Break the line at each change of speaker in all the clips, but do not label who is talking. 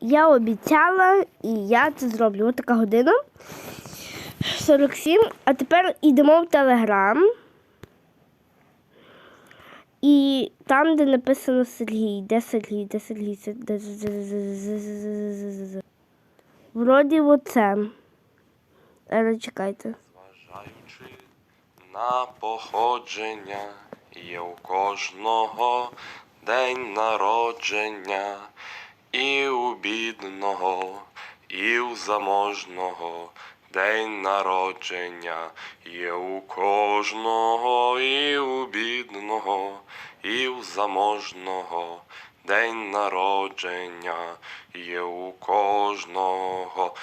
Я обіцяла і я це зроблю. Ось така година. 47. А тепер йдемо в Телеграм. І там, де написано Сергій, де Сергій, де Сергій, де Вроді оце. Але чекайте.
Зважаючи на походження є у кожного день народження і у бідного, і у заможного день народження, є у кожного, і у бідного, і у заможного. День народження є у кожного.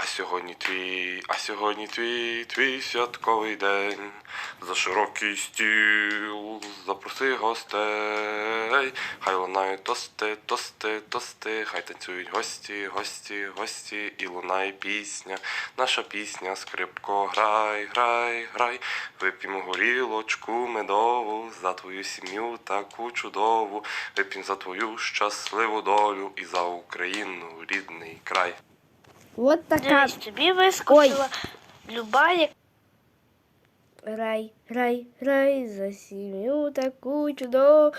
А сьогодні твій, а сьогодні твій, твій святковий день. За широкий стіл запроси гостей. Хай лунають тости, тости, тости. Хай танцюють гості, гості, гості. І лунає пісня. Наша пісня, скрипко, грай, грай, грай. Вип'ємо горілочку медову за твою сім'ю таку чудову. Вип'ємо за твою щасливу долю і за Україну, рідний край.
От така.
Дивись, тобі вискочила люба, як
Грай, грай, грай за сім'ю таку чудову,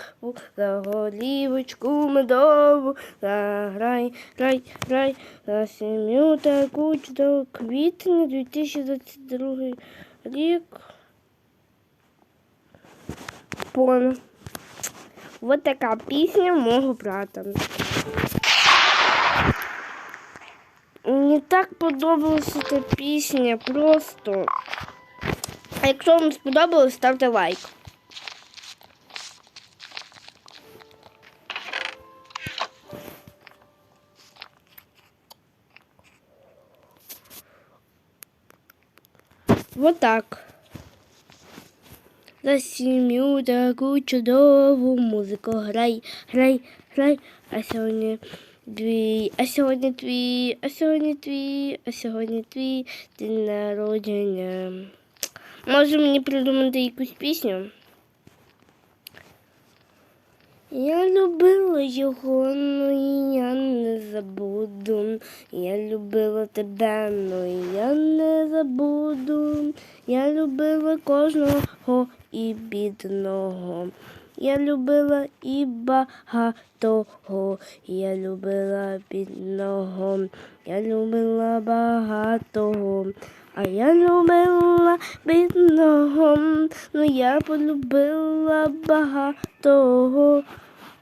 за голівочку медову, заграй, грай, грай, за сім'ю таку чудову. Квітня 2022 рік. Пон. Вот така пісня мого брата. Мені так подобалася ця пісня, просто. А якщо вам сподобалось, ставте лайк. Вот так. За сім'ю таку чудову музику грай, грай, грай. А сьогодні твій, а сьогодні твій, а сьогодні твій, а сьогодні твій день народження. Може мені придумати якусь пісню? Я любила його, ну я не забуду. Я любила тебе, ну я не забуду. Я любила кожного і бідного. Я любила і багатого, я любила бідного, я любила багатого, а я любила бідного, ну я полюбила багатого,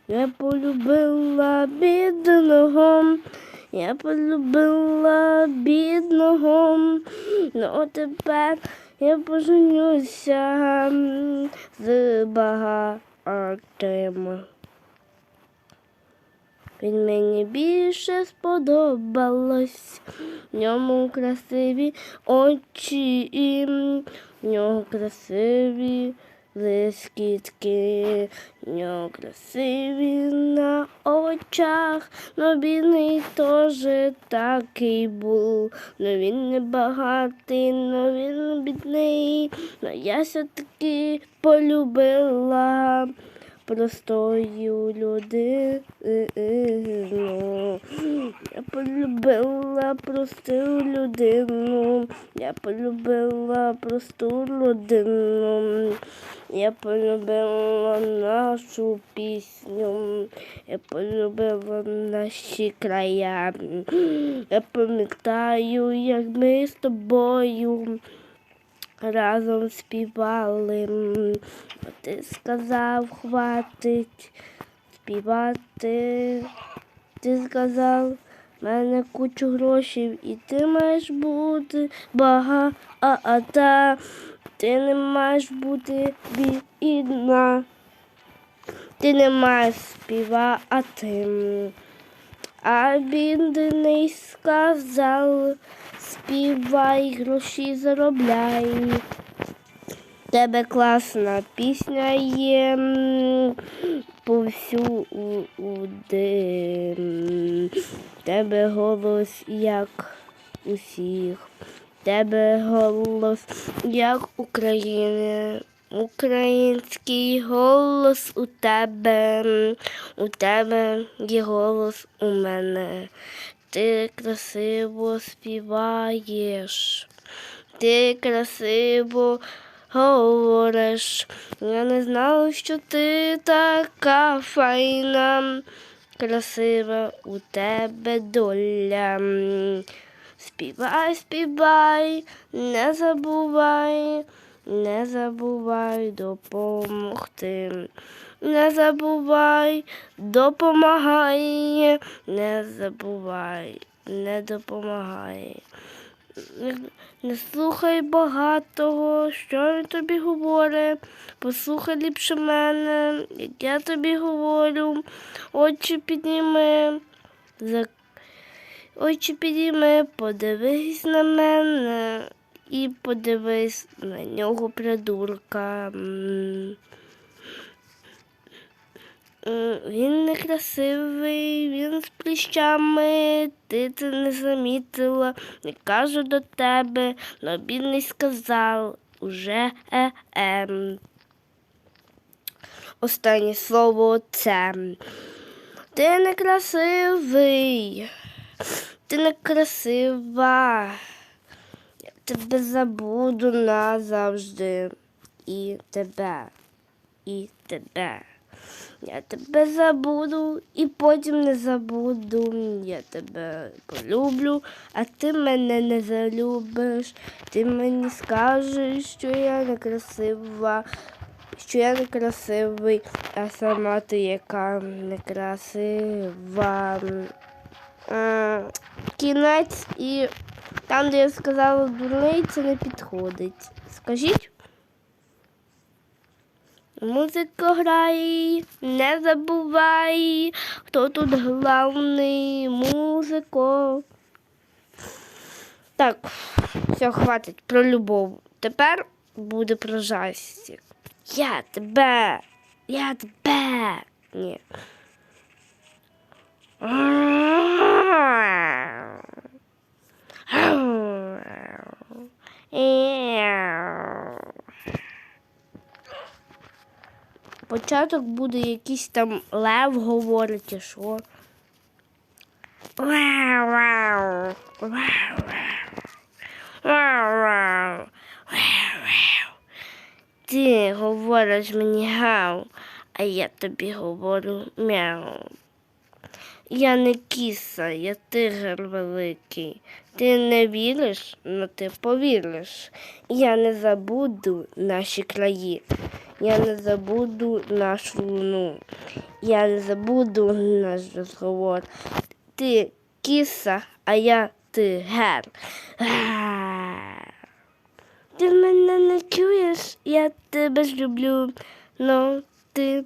я полюбила бідного. Я полюбила бідного, ну тепер я поженюся з багатим. Він мені більше сподобалось. В ньому красиві очі, і в нього красиві блискітки, нього красиві на очах, но бідний теж такий був. Но він не багатий, но він бідний. Но я все-таки полюбила простою людину. Я полюбила просту людину. Я полюбила просту людину. Я полюбила нашу пісню. Я полюбила наші края. Я пам'ятаю, як ми з тобою разом співали. Ти сказав, хватить співати. Ти сказав, в мене кучу грошей, і ти маєш бути багата. Ти не маєш бути бідна. Ти не маєш співати. А бідний сказав, співай, гроші заробляй. Тебе класна пісня є повсюди. Тебе голос як усіх. Тебе голос як України. Український голос у тебе, у тебе є голос у мене. Ти красиво співаєш, ти красиво говориш. Я не знала, що ти така файна, красива у тебе доля. Співай, співай, не забувай, не забувай допомогти. Не забувай, допомагай, не забувай, не допомагай. Не, слухай багатого, що він тобі говорить. Послухай ліпше мене, як я тобі говорю, очі підніми, Очі підійми, подивись на мене і подивись на нього придурка. М, Він некрасивий, він з пліщами, ти це не замітила. Не кажу до тебе, но бідний сказав уже е ем. Останнє слово це. Ти некрасивий. Ти некрасива. Тебе забуду назавжди. І тебе. І тебе. Я тебе забуду і потім не забуду. Я тебе полюблю, а ти мене не залюбиш. Ти мені скажеш, що я некрасива, що я некрасивий, а сама ти яка некрасива. Кінець і там, де я сказала дурниця, не підходить. Скажіть? Музику грай, не забувай, хто тут главний музико. Так, все, хватить про любов. Тепер буде про жастик. Я тебе, я тебе. Ні. Початок буде якийсь там лев говорить, і що. Ти говориш мені гав, а я тобі говорю мяу. Я не кіса, я тигр великий. Ти не віриш, но ти повіриш. Я не забуду наші краї. Я не забуду нашу луну. Я не забуду наш розговор. Ти кіса, а я тигер. Ти мене не чуєш, я тебе ж люблю. Ну, ти,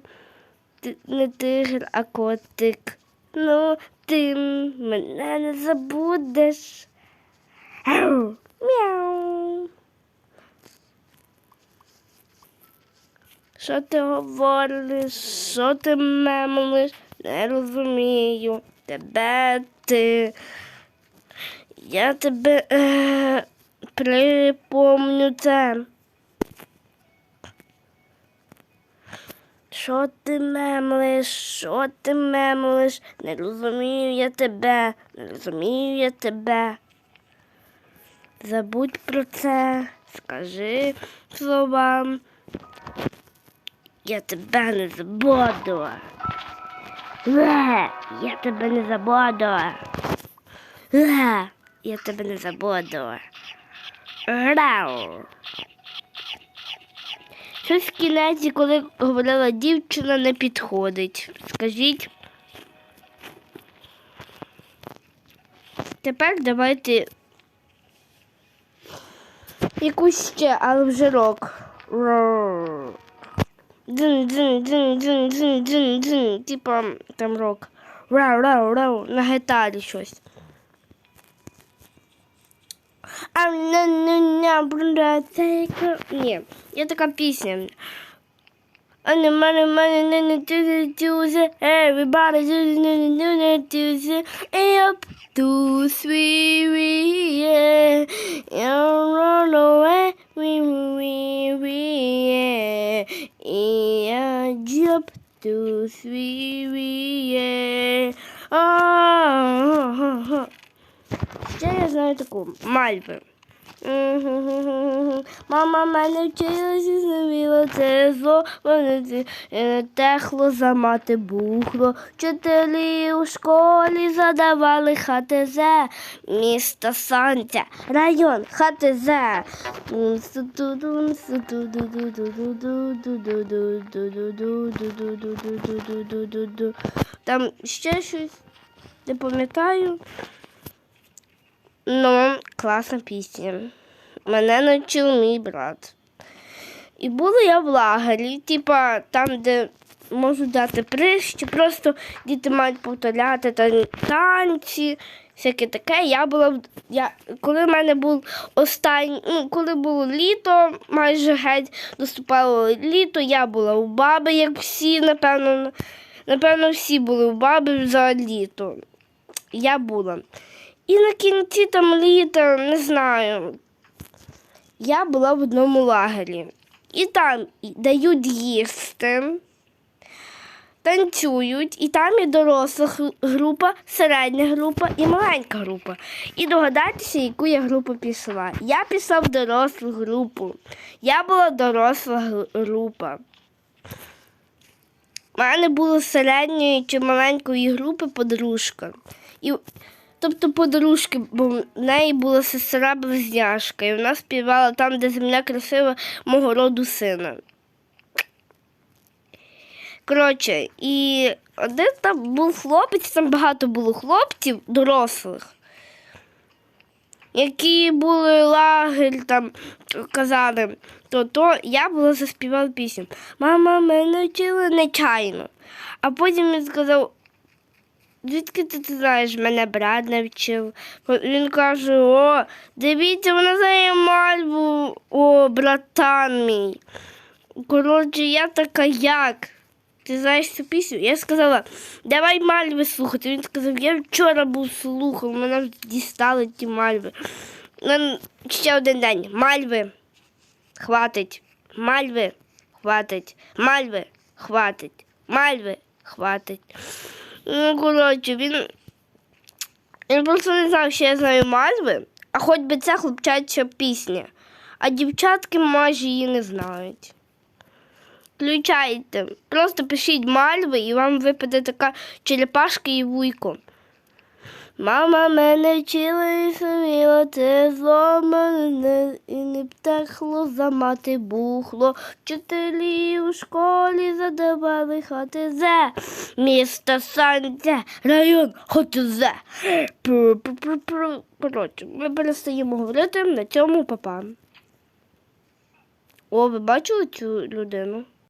ти не тигр, а котик. Ну, ти мене не забудеш. Мяу. Що ти говориш? Що ти мемлиш? Не розумію. Тебе ти. Я тебе е, припомню це. Що ти мемлиш? Що ти мемлиш? Не розумію я тебе, не розумію я тебе. Забудь про це, скажи словам. Я тебе не забуду. Ле, я тебе не забуду. Ле, я тебе не забуду. Рау. Щось в кінеці, коли говорила дівчина, не підходить. Скажіть. Тепер давайте якусь ще, але вже рок. Рок. Дзин, дзин, дзин, дзин, дзин, дзин, дзин. Типа там рок. Рау, рау, рау. На гітарі щось. А не не не брунда цейка. Ні, є така пісня. And the money, money, money, juice, juice, everybody juice, juice, juice, up. Two, three, we, yeah, and run away, we, we, we, yeah, and jump. Two, three, we, yeah, oh, ще я знаю таку мальви. Mm-hmm. mm-hmm, mm-hmm. Мама мене вчилась і зневіла це зло, мене не техло замати бухло. Вчителі у школі задавали ХТЗ, місто Сонця, район ХТЗ. Там ще щось не пам'ятаю. Ну, класна пісня. Мене навчив мій брат. І була я в лагері, типа там, де можуть дати приз, чи просто діти мають повторяти та- танці, всяке таке. Я була я, коли в мене був останній, ну, коли було літо, майже геть наступало літо, я була у баби, як всі, напевно, напевно, всі були у баби за літо. Я була. І на кінці там літа, не знаю, я була в одному лагері. І там дають їсти, танцюють, і там є доросла група, середня група і маленька група. І догадайтеся, яку я групу пішла. Я пішла в дорослу групу. Я була доросла група. У мене було середньої чи маленької групи подружка. І, тобто подружки, бо в неї була сестра близняшка, і вона співала там, де земля красива мого роду сина. Коротше, і один там був хлопець, там багато було хлопців, дорослих, які були лагерь, там казали, то то я була заспівала пісню. Мама мене вчила нечайно. А потім він сказав, звідки ти знаєш, мене брат навчив. Він каже: о, дивіться, вона знає мальву, о, братан мій. Коротше, я така як. Ти знаєш цю пісню? Я сказала, давай мальви слухати. Він сказав, я вчора був слухав, мене дістали ті мальви. Ще один день. Мальви. Хватить. Мальви. Хватить. Мальви. Хватить. Мальви. Хватить. Ну, коротше, він. Він просто не знав, що я знаю мальви, а хоч би це хлопчача пісня. А дівчатки майже її не знають. Включайте. Просто пишіть мальви і вам випаде така черепашка і вуйко. Мама мене вчила і саміла, це зло мене і не птахло за мати бухло. Вчителі у школі задавали ХТЗ. Місто Санця, район ХТЗ. Коротше, ми перестаємо говорити на цьому папа. О, ви бачили цю людину?